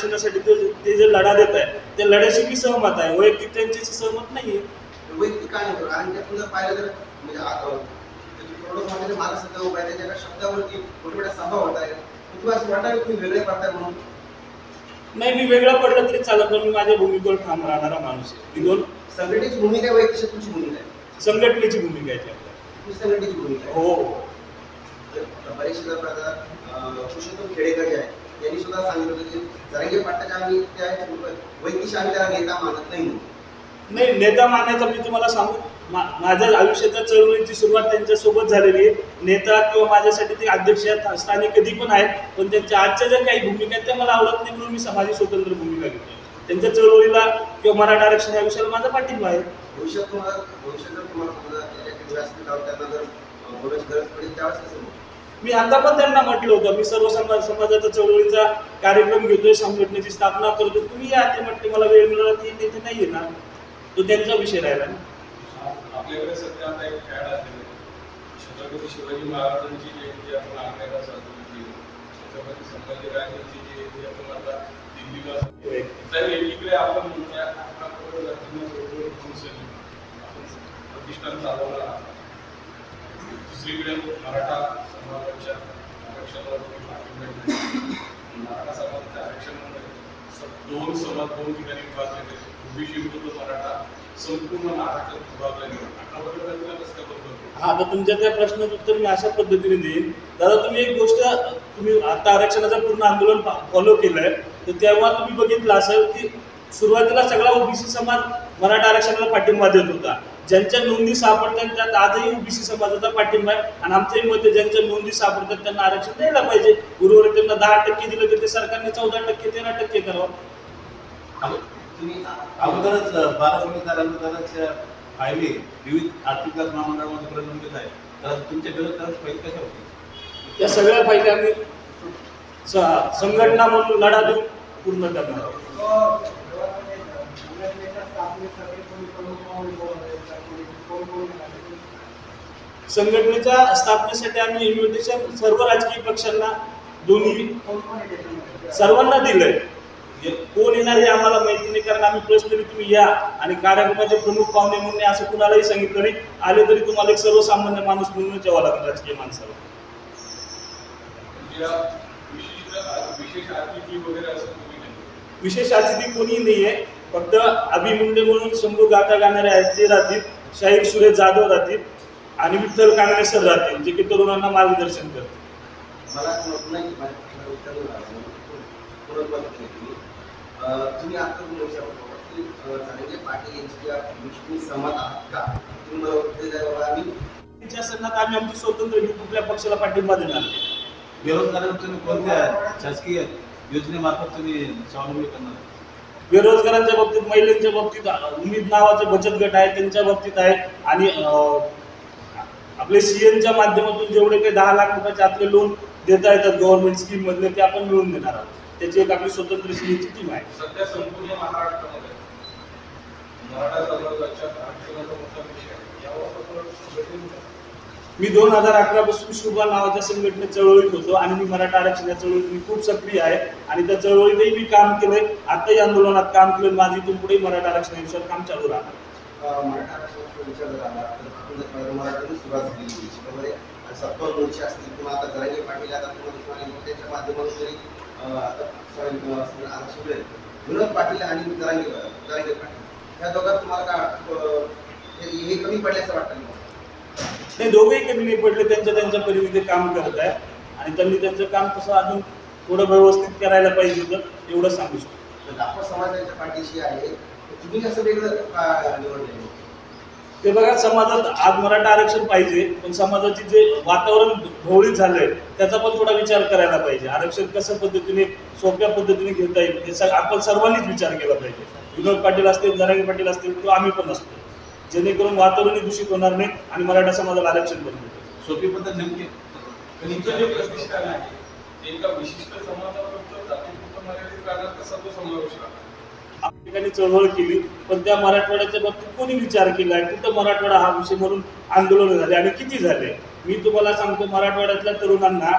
आरक्षणासाठी ते ते जे लढा देत आहे त्या लढ्याशी मी सहमत आहे. वैयक्तिक त्यांच्याशी सहमत नाहीये. वैयक्तिक काय नाही की आपण जर पाहिलं तर म्हणजे आता थोडं समाजाचे मार्ग सध्या उभा आहे त्याच्या एका शब्दावरती मोठ्या मोठ्या सभा होत आहेत. तुम्हाला असं वाटतं की तुम्ही वेगळे पडताय म्हणून? नाही मी वेगळं पडलं तरी चालत पण मी माझ्या भूमिकेवर ठाम राहणारा माणूस आहे. दोन संघटनेची भूमिका वैयक्तिक भूमिका आहे? संघटनेची भूमिका आहे संघटनेची भूमिका हो. बरेचसे पुरुषोत्तम खेडेकर जे आहे त्यांनी सुद्धा सांगितलं होतं की जरांगे पाटलाच्या आम्ही त्या वैयक्तिक आम्ही त्याला नेता मानत नाही. नाही नेता मानायचा मी तुम्हाला सांगू मा- माझ्या आयुष्याच्या चळवळीची सुरुवात त्यांच्यासोबत झालेली आहे नेता किंवा माझ्यासाठी ते अध्यक्ष स्थानिक कधी पण आहेत पण त्यांच्या आजच्या ज्या काही भूमिका आहेत त्या मला आवडत नाही म्हणून मी समाजी स्वतंत्र भूमिका घेतो त्यांच्या चळवळीला किंवा मराठा आरक्षण या विषयाला माझा पाठिंबा आहे भविष्यात तुम्हाला भविष्यात जर तुम्हाला त्यांना जर गरज पडेल त्यावेळेस? मी आता पण त्यांना म्हटलं होतं मी सर्व समाज समाजाचा चळवळीचा कार्यक्रम घेतोय संघटनेची स्थापना करतो तुम्ही या ते म्हटले मला वेळ मिळाला ती ते नाही येणार. तो त्यांचा विषय राहिला ना. आपल्याकडे सध्या आता एक फॅड आहे. छत्रपती शिवाजी महाराजांची जयंती आपण आग्र्याला साजरी केली छत्रपती संभाजी राजांची जयंती आपण आता दिल्लीला साजरी. तर एकीकडे आपण आपण प्रतिष्ठान चालवणार आहोत. दुसरीकडे मराठा समाजाच्या आरक्षणाला मराठा समाजाच्या आरक्षणामुळे दोन समाज दोन ठिकाणी विभागले गेले ओबीसी विरुद्ध मराठा संपूर्ण महाराष्ट्रात विभागला हा तर तुमच्या त्या प्रश्नाचं उत्तर मी अशा पद्धतीने देईन. दादा तुम्ही एक गोष्ट तुम्ही आता आरक्षणाचं पूर्ण आंदोलन फॉलो केलंय. तर तेव्हा तुम्ही बघितलं असेल की सुरुवातीला सगळा ओबीसी समाज मराठा आरक्षणाला पाठिंबा देत होता. ज्यांच्या नोंदी सापडतात त्यात आजही ओबीसी समाजाचा पाठिंबा आहे. आणि आमच्याही मते ज्यांच्या नोंदी सापडतात त्यांना आरक्षण द्यायला पाहिजे. उर्वरित त्यांना दहा टक्के दिलं तर ते सरकारने चौदा टक्के तेरा टक्के करावं. तुम्ही अगोदरच बारा समिती फायली विविध आर्थिक विकास महामंडळामध्ये प्रलंबित आहे. तर तुमच्या विरोध करायची फाईल कशा होती त्या सगळ्या फायदे आम्ही स- संघटना म्हणून लढा देऊन पूर्ण करणार आहोत. संघटनेच्या स्थापनेसाठी आम्ही इन्व्हिटेशन सर्व राजकीय पक्षांना दोन्ही सर्वांना दिलंय. कोण येणार हे आम्हाला माहिती नाही कारण आम्ही पर्सनली तुम्ही या आणि कार्यक्रमाचे प्रमुख पाहुणे म्हणून असं कुणालाही सांगितलं नाही. आले तरी तुम्हाला एक सर्वसामान्य माणूस म्हणूनच यावं लागेल राजकीय माणसाला. विशेष अतिथी कोणी नाहीये. फक्त अभिमुंडे म्हणून शंभू गाता गाणारे आहेत ते राहतील. शाहीर सुरेश जाधव राहतील आणि विठ्ठल कांगणे सर राहतील जे की तरुणांना मार्गदर्शन करतील. बाबा आम्ही आमची स्वतंत्र कुठल्या पक्षाला पाठिंबा देणार. बेरोजगारांना तुम्ही कोणत्या शासकीय योजनेमार्फत तुम्ही स्वावलंबी करणार? बेरोजगारांच्या बाबतीत महिलांच्या बाबतीत उमेद नावाचे बचत गट आहे त्यांच्या बाबतीत आहे. आणि आपले सी एनच्या माध्यमातून जेवढे काही दहा लाख रुपयाचे आपले लोन देता येतात गव्हर्नमेंट स्कीममधले ते आपण मिळवून देणार आहोत. त्याची एक आपली स्वतंत्र सेनेची टीम आहे. सध्या संपूर्ण महाराष्ट्रामध्ये मराठा समाजाच्या आरक्षणाचा मोठा विषय आहे. यावर आपण मी दोन हजार अकरा पासून शुभा नावाच्या संघटनेत चळवळीत होतो आणि मी मराठा आरक्षण चळवळीत मी खूप सक्रिय आहे. आणि त्या चळवळीतही मी काम केलंय. आताही आंदोलनात काम केलं माझी इथून पुढे मराठा आरक्षणाविषयी काम चालू राहणार. मराठा विचार सुरुवात असतील आता पाटील माध्यमातून आता आणि या दोघात तुम्हाला काय हे कमी पडल्याचं वाटतं ते दोघेही कमी नाही पडले त्यांच्या त्यांच्या परीने काम करत आहे आणि त्यांनी त्यांचं काम तसं अजून थोडं व्यवस्थित करायला पाहिजे होतं एवढं सांगू शकतो. समाजाच्या पाठीशी आहे. तुम्ही वेगळं ते बघा समाजात आज मराठा आरक्षण पाहिजे पण समाजाची जे वातावरण ढवळीत झालंय त्याचा पण थोडा विचार करायला पाहिजे. आरक्षण कसं पद्धतीने सोप्या पद्धतीने घेता येईल हे आपण सर्वांनीच विचार केला पाहिजे. विनोद पाटील असतील जरांगे पाटील असतील किंवा आम्ही पण असतो. जेणेकरून वातावरणही दूषित होणार नाही आणि मराठा समाजाला आरक्षण पण सोपी पद्धत नेमकी तुमचं जे प्रतिष्ठान आहे ते एका विशिष्ट समाजापुरतं जातीपुरतं मर्यादित राहणार कसा तो समावेश राहणार आपण ठिकाणी चळवळ केली पण त्या मराठवाड्याच्या बाबतीत कोणी विचार केलाय कुठं मराठवाडा हा विषय म्हणून आंदोलन झाले आणि किती झाले? मी तुम्हाला सांगतो मराठवाड्यातल्या तरुणांना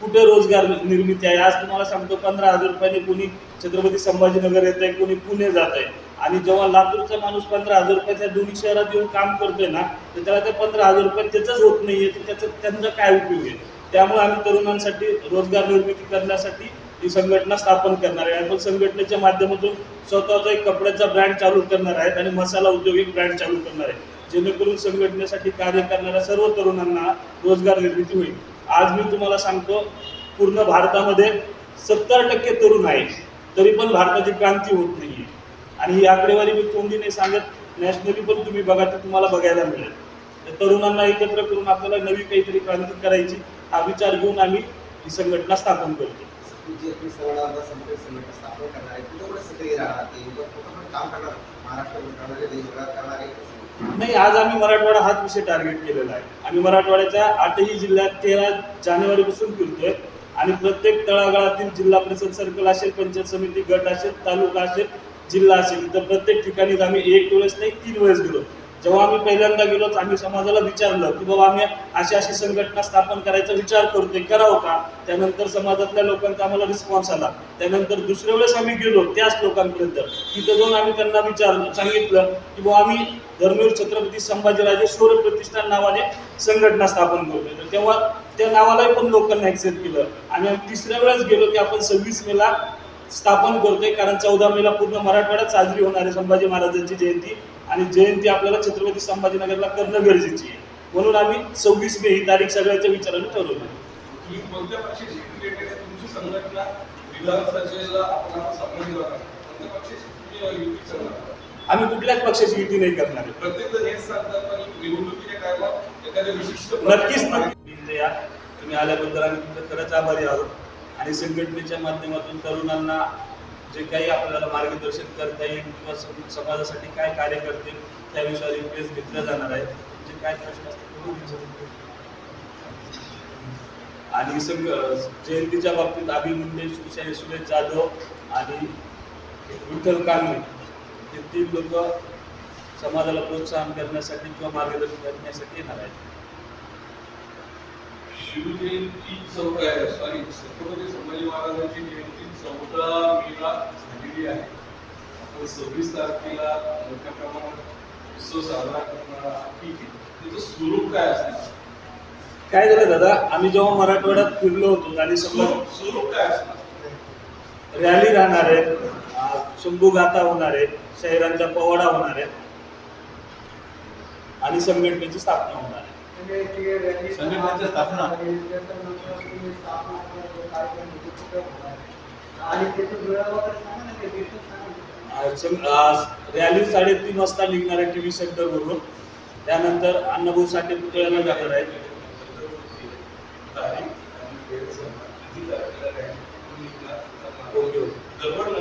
कुठे रोजगार निर्मिती आहे? आज तुम्हाला सांगतो पंधरा हजार रुपयाने कोणी छत्रपती संभाजीनगर येत आहे कोणी पुणे जात आहे. आणि जेव्हा लातूरचा माणूस पंधरा हजार रुपयाच्या दोन्ही शहरात येऊन काम करतोय ना तर त्याला ते पंधरा हजार रुपये त्याचंच होत नाही आहे तर त्याचं त्यांचा काय उपयोग आहे? त्यामुळे आम्ही तरुणांसाठी रोजगार निर्मिती करण्यासाठी ही संघटना स्थापन करणार आहे. आपण संघटनेच्या माध्यमातून स्वतःचा एक कपड्याचा ब्रँड चालू करणार आहेत आणि मसाला औद्योगिक ब्रँड चालू करणार आहे जेणेकरून संघटनेसाठी कार्य करणाऱ्या सर्व तरुणांना रोजगार निर्मिती होईल. आज मी तुम्हाला सांगतो पूर्ण भारतामध्ये सत्तर टक्के तरुण आहे तरी पण भारताची क्रांती होत नाहीये. आणि ही आकडेवारी मी तोंडी नाही सांगत नॅशनली पण तुम्ही बघा तर तुम्हाला बघायला मिळेल. तर तरुणांना एकत्र करून आपल्याला नवी काहीतरी क्रांती करायची हा विचार घेऊन आम्ही ही संघटना स्थापन करतो. संघटना स्थापन करणार आहे नाही आज आम्ही मराठवाडा हाच विषय टार्गेट केलेला आहे. आम्ही मराठवाड्याच्या आठही जिल्ह्यात तेरा जानेवारीपासून फिरतोय आणि प्रत्येक तळागाळातील जिल्हा परिषद सर्कल असेल पंचायत समिती गट असेल तालुका असेल जिल्हा असेल तर प्रत्येक ठिकाणी आम्ही एक वेळेस नाही तीन वेळेस गेलो. जेव्हा आम्ही पहिल्यांदा गेलो तर आम्ही समाजाला विचारलं की बाबा आम्ही अशी अशी संघटना स्थापन करायचा विचार करतोय करावं का? त्यानंतर समाजातल्या लोकांचा आम्हाला रिस्पॉन्स आला. त्यानंतर दुसऱ्या वेळेस आम्ही गेलो त्याच लोकांपर्यंत. तिथं जाऊन आम्ही त्यांना विचारलं सांगितलं की बाबा आम्ही धर्मवीर छत्रपती संभाजीराजे शौर्य प्रतिष्ठान नावाने संघटना स्थापन करतोय. तर तेव्हा त्या नावालाही पण लोकांना ऍक्सेप्ट केलं. आणि आम्ही तिसऱ्या वेळेस गेलो की आपण सव्वीस मेला स्थापन करतोय कारण चौदा मेला पूर्ण मराठवाड्यात साजरी होणार आहे संभाजी महाराजांची जयंती. आणि जयंती आपल्याला छत्रपती संभाजीनगरला करणं गरजेची आहे. म्हणून आम्ही सव्वीस मे ही तारीख सगळ्याच्या विचाराने ठरवली? आम्ही कुठल्याच पक्षाची युती नाही करणार नक्कीच नक्की तुम्ही आल्याबद्दल आम्ही खरंच आभारी आहोत. आणि संघटनेच्या माध्यमातून तरुणांना जे काही आपल्याला मार्गदर्शन करता येईल किंवा समाजासाठी काय कार्य करतील त्या विषयावर इंटरेस्ट घेतला जाणार आहे. जे काय प्रश्न असतील आणि सग जयंतीच्या बाबतीत अभि मुंडे शिवशाही सुरेश जाधव आणि विठ्ठल कांबळे हे तीन लोक समाजाला प्रोत्साहन करण्यासाठी किंवा मार्गदर्शन करण्यासाठी येणार आहेत. शिवजयंती चौदा आहे? सॉरी छत्रपती संभाजी महाराजांची जयंती चौदा मेला झालेली आहे. आपण सव्वीस तारखेला मोठ्या प्रमाणात उत्सव साजरा करणार ठीक आहे त्याचं स्वरूप काय असणार? काय झालं दादा? आम्ही जेव्हा मराठवाड्यात फिरलो होतो आणि स्वरूप स्वरूप काय असणार? रॅली राहणार आहे. शंभू गाथा होणार आहे. शहरांच्या पवाडा होणार आहे. आणि संघटनेची स्थापना होणार आहे. संघटनेची स्थापना? रॅली साडेतीन वाजता निघणार आहे टी व्ही सेंटरवरून त्यानंतर अण्णाभाऊ साठे पुतळ्याला जाणार आहे? Okay okay